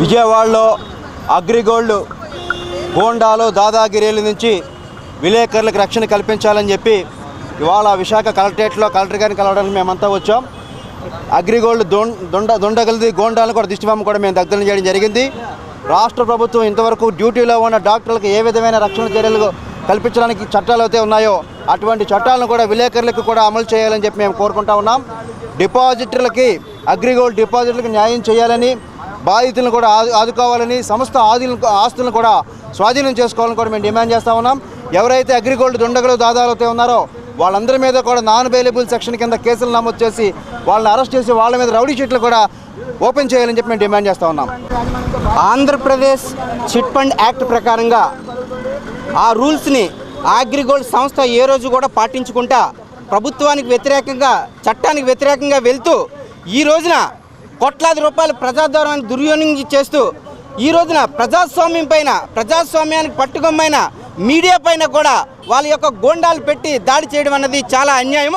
విజయవాడలో అగ్రిగోల్డ్ గోండాలో దాదాగిరేలు నుంచి విలేకరులకు రక్షణ కల్పించాలని చెప్పి ఇవాళ విశాఖ కలెక్టరేట్లో కలెక్టర్ గారిని కలవడానికి మేమంతా వచ్చాం. అగ్రిగోల్డ్ దొండ దొండగలిది గోండాలను కూడా దిష్టిబొమ్మ కూడా మేము దగ్గర చేయడం జరిగింది. రాష్ట్ర ప్రభుత్వం ఇంతవరకు డ్యూటీలో ఉన్న డాక్టర్లకు ఏ విధమైన రక్షణ చర్యలు కల్పించడానికి చట్టాలు అయితే ఉన్నాయో అటువంటి చట్టాలను కూడా విలేకరులకు కూడా అమలు చేయాలని చెప్పి మేము కోరుకుంటా ఉన్నాం. డిపాజిటర్లకి అగ్రిగోల్డ్ డిపాజిటర్లకు న్యాయం చేయాలని బాధితులను కూడా ఆదు ఆదుకోవాలని సంస్థ ఆదులను ఆస్తులను కూడా స్వాధీనం చేసుకోవాలని కూడా మేము డిమాండ్ చేస్తూ ఉన్నాం. ఎవరైతే అగ్రిగోల్డ్ దుండగలు దాదాపు ఉన్నారో వాళ్ళందరి మీద కూడా నాన్ అవైలబుల్ సెక్షన్ కింద కేసులు నమోదు చేసి వాళ్ళని అరెస్ట్ చేసి వాళ్ళ మీద రౌడీ షీట్లు కూడా ఓపెన్ చేయాలని చెప్పి మేము డిమాండ్ చేస్తూ ఉన్నాం. ఆంధ్రప్రదేశ్ చిట్ ఫండ్ యాక్ట్ ప్రకారంగా ఆ రూల్స్ని అగ్రిగోల్డ్ సంస్థ ఏ రోజు కూడా పాటించుకుంటా ప్రభుత్వానికి వ్యతిరేకంగా చట్టానికి వ్యతిరేకంగా వెళ్తూ ఈ రోజున కోట్లాది రూపాయల ప్రజాద్వారాన్ని దుర్వినియోగం చేస్తూ ఈ రోజున ప్రజాస్వామ్యం పైన ప్రజాస్వామ్యానికి పట్టుకొమ్మైన మీడియా పైన కూడా వాళ్ళ యొక్క గోండాలు పెట్టి దాడి చేయడం అన్నది చాలా అన్యాయం